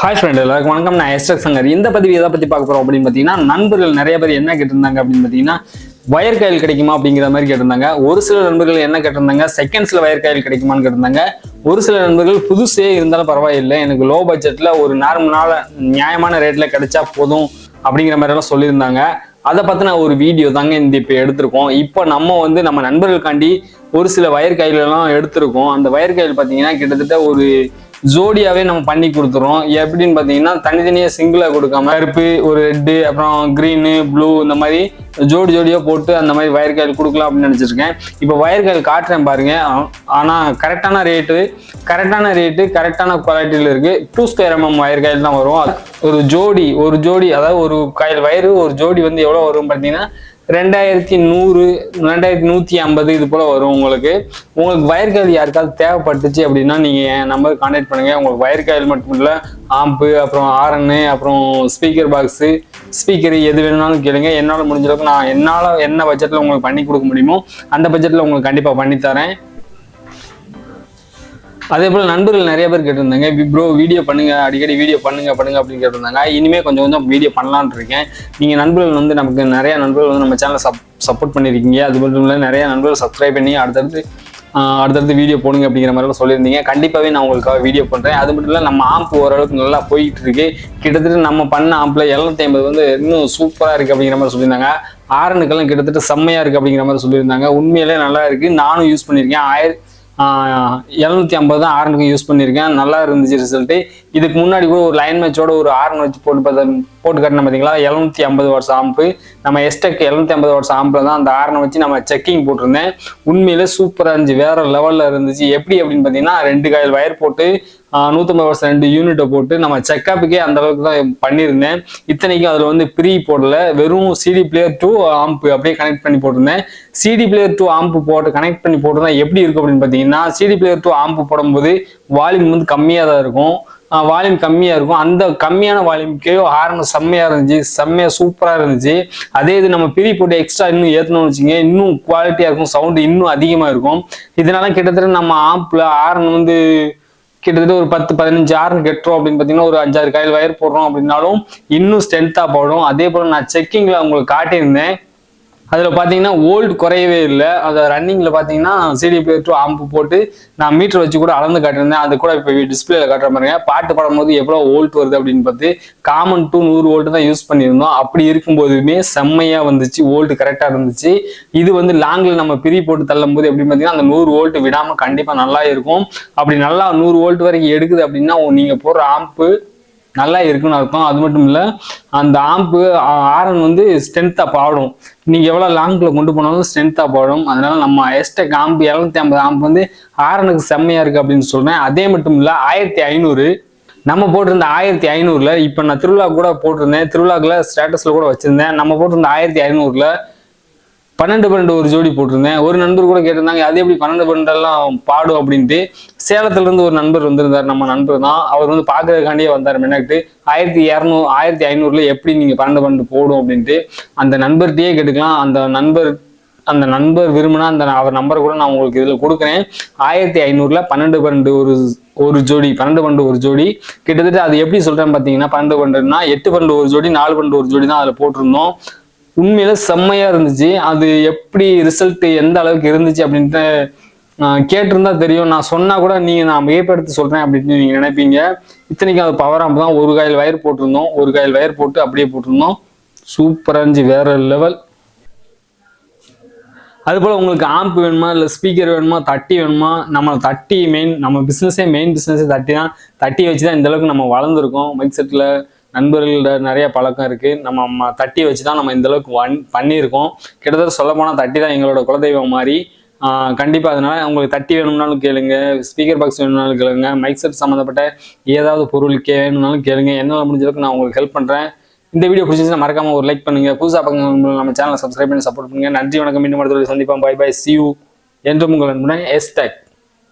Hi friend எல்லாருக்கும் வணக்கம். நான் எஸ்டக் சங்கர். இந்த பதிவு எதை பற்றி பார்க்க போகிறோம் அப்படின்னு பார்த்தீங்கன்னா நண்பர்கள் நிறைய பேர் என்ன கேட்டிருந்தாங்க அப்படின்னு பார்த்தீங்கன்னா வயர் காயில் கிடைக்குமா அப்படிங்கிற மாதிரி கேட்டிருந்தாங்க. ஒரு சில நண்பர்கள் என்ன கேட்டிருந்தாங்க? செகண்ட்ஸில் வயர் காயில் கிடைக்குமான்னு கேட்டிருந்தாங்க. ஒரு சில நண்பர்கள் புதுசே இருந்தாலும் பரவாயில்லை. எனக்கு லோ பட்ஜெட்டில் ஒரு நார்மலான நியாயமான ரேட்டில் கிடைச்சா போதும் அப்படிங்கிற மாதிரிலாம் சொல்லியிருந்தாங்க. அதை பற்றின ஒரு வீடியோ தாங்க இந்த இப்போ எடுத்திருக்கோம். இப்போ நம்ம வந்து நம்ம நண்பர்களுக்காண்டி ஒரு சில வயர் கையிலலாம் எடுத்திருக்கோம். அந்த வயர் கயில் பார்த்தீங்கன்னா கிட்டத்தட்ட ஒரு ஜோடியாவே நம்ம பண்ணி கொடுத்துறோம். எப்படின்னு பார்த்தீங்கன்னா தனித்தனியாக சிங்கிளாக கொடுக்காம கருப்பு ஒரு ரெட்டு அப்புறம் க்ரீனு ப்ளூ இந்த மாதிரி ஜோடி ஜோடியாக போட்டு அந்த மாதிரி வயர் காயில் கொடுக்கலாம் அப்படின்னு நினச்சிருக்கேன். இப்போ வயர் காயில் காட்டுறேன் பாருங்க. ஆனால் கரெக்டான ரேட்டு கரெக்டான ரேட்டு கரெக்டான குவாலிட்டியில் இருக்குது two square MM wire coil தான் வரும். ஒரு ஜோடி ஒரு ஜோடி அதாவது ஒரு காயில் வயரு ஒரு ஜோடி வந்து எவ்வளோ வரும் பார்த்தீங்கன்னா ரெண்டாயிரத்தி நூறு ரெண்டாயிரத்தி நூற்றி ஐம்பது இது போல் வரும் உங்களுக்கு. உங்களுக்கு வயர்காயில் யாருக்காவது தேவைப்பட்டுச்சு அப்படின்னா நீங்கள் என் நம்பர் கான்டாக்ட் பண்ணுங்கள் உங்களுக்கு வயர்காயில் மட்டும் இல்லை ஆம்பு அப்புறம் ஆரன்னு அப்புறம் ஸ்பீக்கர் பாக்ஸு ஸ்பீக்கர் எது வேணும்னாலும் கேளுங்க. என்னால் முடிஞ்ச அளவுக்கு நான் என்னால் என்ன பட்ஜெட்டில் உங்களுக்கு பண்ணி கொடுக்க முடியுமோ அந்த பட்ஜெட்டில் உங்களுக்கு கண்டிப்பாக பண்ணித்தரேன். அதே போல் நண்பர்கள் நிறைய பேர் கேட்டிருந்தாங்க ப்ரோ வீடியோ பண்ணுங்க அடிக்கடி வீடியோ பண்ணுங்க பண்ணுங்க அப்படின்னு கேட்டிருந்தாங்க. இனிமே கொஞ்சம் கொஞ்சம் வீடியோ பண்ணலான் இருக்கேன். நீங்கள் நண்பர்கள் வந்து நமக்கு நிறைய நண்பர்கள் வந்து நம்ம சேனலை சப் சப்போர்ட் பண்ணியிருக்கீங்க அது மட்டும் இல்லை நிறைய நண்பர்கள் சப்ஸ்கிரைப் பண்ணி அடுத்தடுத்து அடுத்தடுத்து வீடியோ போடுங்க அப்படிங்கிற மாதிரிலாம் சொல்லியிருந்தீங்க. கண்டிப்பாகவே நான் உங்களுக்காக வீடியோ பண்ணுறேன் அது மட்டும் இல்லை நம்ம ஆம்ப் ஓரளவுக்கு நல்லா போயிட்டு இருக்கு. கிட்டத்தட்ட நம்ம பண்ண ஆம்பில் எழுநூத்தி ஐம்பது வந்து இன்னும் சூப்பராக இருக்குது அப்படிங்கிற மாதிரி சொல்லியிருந்தாங்க. ஆரனுக்கெல்லாம் கிட்டத்தட்ட செம்மையாக இருக்குது அப்படிங்கிற மாதிரி சொல்லியிருந்தாங்க. உண்மையிலே நல்லா இருக்குது நானும் யூஸ் பண்ணியிருக்கேன் ஆயிரம் எழுநூத்தி ஐம்பது தான் ஆர்னுக்கு யூஸ் பண்ணியிருக்கேன். நல்லா இருந்துச்சு ரிசல்ட்டு இதுக்கு முன்னாடி கூட ஒரு லைன் மேட்சோட ஒரு ஆரன் வச்சு போட்டு பார்த்தா போட்டு காட்டின பார்த்தீங்களா எழுநூத்தி ஐம்பது வாட்ஸ் ஆம்பு நம்ம எஸ்டெக் எழுநூத்தி ஐம்பது வருஷம் ஆம்பில் தான் அந்த ஆர்னை வச்சு நம்ம செக்கிங் போட்டிருந்தேன். உண்மையிலே சூப்பராக இருந்துச்சு. வேற லெவலில் இருந்துச்சு. எப்படி அப்படின்னு பார்த்தீங்கன்னா ரெண்டு காயில் வயர் போட்டு நூற்றம்பது வருஷம் ரெண்டு யூனிட்டை போட்டு நம்ம செக்கப்புக்கே அந்த அளவுக்கு தான் பண்ணியிருந்தேன். இத்தனைக்கும் அதில் வந்து ப்ரீ போடல. வெறும் சிடி பிளேயர் டூ ஆம்பு அப்படியே கனெக்ட் பண்ணி போட்டிருந்தேன். சிடி பிளேயர் டூ ஆம்பு போட்டு கனெக்ட் பண்ணி போட்டிருந்தா எப்படி இருக்கும் அப்படின்னு பார்த்தீங்கன்னா சிடி பிளேயர் டூ ஆம்பு போடும்போது வால்யூம் வந்து கம்மியாக தான் இருக்கும். வால்யூம் கம்மியாக இருக்கும். அந்த கம்மியான வால்யூம்க்கே ஹார்ன் செம்மையாக இருந்துச்சு. செம்மையாக சூப்பராக இருந்துச்சு. அதே இது நம்ம பிரி போட்டு எக்ஸ்ட்ரா இன்னும் ஏற்றணும்னு வச்சுங்க இன்னும் குவாலிட்டியாக இருக்கும். சவுண்டு இன்னும் அதிகமாக இருக்கும். இதனால கிட்டத்தட்ட நம்ம ஆம்பில் ஹார்ன் வந்து கிட்டத்தட்ட ஒரு பத்து பதினஞ்சு ஆறு கெட்டுறோம் அப்படின்னு பார்த்தீங்கன்னா ஒரு அஞ்சாறு காயில் வயர் போடுறோம் அப்படின்னாலும் இன்னும் ஸ்ட்ரென்த்தாக போடும். அதே போல் நான் செக்கிங்கில் உங்களுக்கு காட்டியிருந்தேன். அதில் பார்த்தீங்கன்னா ஓல்டு குறையவே இல்லை. அந்த ரன்னிங்கில் பார்த்தீங்கன்னா சிடி பிளேயர் டூ ஆம்பு போட்டு நான் மீட்டர் வச்சு கூட அளந்து காட்டியிருந்தேன். அது கூட இப்போ டிஸ்பிளேல காட்டுற மாதிரி பாட்டு பாடும்போது எவ்வளோ வோல்ட் வருது அப்படின்னு பார்த்து காமன் டூ நூறு வோல்ட் தான் யூஸ் பண்ணியிருந்தோம். அப்படி இருக்கும்போதுமே செம்மையாக வந்துச்சு. ஓல்டு கரெக்டாக இருந்துச்சு. இது வந்து லாங்கில் நம்ம பிரி போட்டு தள்ளும் போது எப்படி பார்த்தீங்கன்னா அந்த நூறு வோல்ட் விடாமல் கண்டிப்பாக நல்லா இருக்கும். அப்படி நல்லா நூறு வோல்ட் வரைக்கும் எடுக்குது அப்படின்னா நீங்கள் போடுற ஆம்பு நல்லா இருக்குன்னு அர்த்தம். அது மட்டும் இல்லை அந்த ஆம்பு ஆரன் வந்து ஸ்ட்ரென்த்தாக பாடும். நீங்கள் எவ்வளோ லாங்கில் கொண்டு போனாலும் ஸ்ட்ரென்த்தாக பாடும். அதனால நம்ம எஸ்டெக் ஆம்பு இரநூத்தி ஐம்பது ஆம்பு வந்து ஆரனுக்கு செம்மையாக இருக்குது அப்படின்னு சொல்கிறேன் அதே மட்டும் இல்லை ஆயிரத்தி ஐநூறு. நம்ம போட்டிருந்த ஆயிரத்தி ஐநூறுல இப்போ நான் திருவிழா கூட போட்டிருந்தேன். திருவிழாக்குள்ள ஸ்டேட்டஸில் கூட வச்சுருந்தேன். நம்ம போட்டிருந்த ஆயிரத்தி ஐநூறுல பன்னெண்டு பன்னெண்டு ஒரு ஜோடி போட்டிருந்தேன். ஒரு நண்பர் கூட கேட்டிருந்தாங்க அது எப்படி பன்னெண்டு பன்னெண்டெல்லாம் பாடும்? அப்படின்ட்டு சேலத்துல இருந்து ஒரு நண்பர் வந்திருந்தார். நம்ம நண்பர் தான். அவர் வந்து பார்க்கறதுக்காண்டியே வந்தார் மெனக்கிட்டு. ஆயிரத்தி இரநூறு ஆயிரத்தி ஐநூறுல எப்படி நீங்க பன்னெண்டு பன்னெண்டு போடும் அப்படின்ட்டு அந்த நண்பர்கிட்டயே கேட்டுக்கலாம். அந்த நண்பர் அந்த நண்பர் விரும்பினா அந்த அவர் நம்பர் கூட நான் உங்களுக்கு இதில் கொடுக்குறேன். ஆயிரத்தி ஐநூறுல பன்னெண்டு பன்னெண்டு ஒரு ஒரு ஜோடி பன்னெண்டு பன்னெண்டு ஒரு ஜோடி. கிட்டத்தட்ட அது எப்படி சொல்றேன் பார்த்தீங்கன்னா பன்னெண்டு பன்னெண்டுனா எட்டு பன்னெண்டு ஒரு ஜோடி நாலு பன்னெண்டு ஒரு ஜோடி தான் அதில் போட்டிருந்தோம். உண்மையில செம்மையா இருந்துச்சு. அது எப்படி ரிசல்ட் எந்த அளவுக்கு இருந்துச்சு அப்படின்ட்டு கேட்டிருந்தா தெரியும். நான் சொன்னா கூட நீங்க நான் மிகப்படுத்தி சொல்றேன் அப்படின்னு நீங்க நினைப்பீங்க. இத்தனைக்கும் அது பவர் ஆம்பு தான். ஒரு காயில் வயர் போட்டிருந்தோம். ஒரு காயில் வயர் போட்டு அப்படியே போட்டிருந்தோம். சூப்பராக இருந்துச்சு. வேற லெவல் அதுபோல் உங்களுக்கு ஆம்ப் வேணுமா? இல்லை ஸ்பீக்கர் வேணுமா? தட்டி வேணுமா? நம்ம தட்டி மெயின் நம்ம பிஸ்னஸே மெயின் பிஸ்னஸே தட்டி தான் தட்டி வச்சு தான் இந்த அளவுக்கு நம்ம வளர்ந்துருக்கோம். மைக் செட்டில் நண்பர்களோட நிறைய பழக்கம் இருக்குது நம்ம தட்டி வச்சு தான் நம்ம இந்த அளவுக்கு வன் பண்ணியிருக்கோம். கிட்டத்தட்ட சொல்ல போனால் தட்டி தான் எங்களோட குலதெய்வம் மாதிரி. கண்டிப்பாக அதனால் உங்களுக்கு தட்டி வேணும்னாலும் கேளுங்க. ஸ்பீக்கர் பாக்ஸ் வேணும்னாலும் கேளுங்க. மைக் செட் சம்மந்தப்பட்ட ஏதாவது பொருள் கே வேணும்னாலும் கேளுங்க. என்னால் முடிஞ்சளவுக்கு நான் உங்களுக்கு ஹெல்ப் பண்ணுறேன் இந்த வீடியோ பிடிச்சிச்சுன்னா மறக்காம ஒரு லைக் பண்ணுங்க. புதுசாக பக்கம் நம்ம சேனலை சப்ஸ்கிரைப் பண்ணி சப்போர்ட் பண்ணுங்க. நன்றி வணக்கம். மீண்டும் அடுத்த சந்திப்போம். பை பை சி யூ என்றும் உங்கள் நண்பன் எஸ்டெக்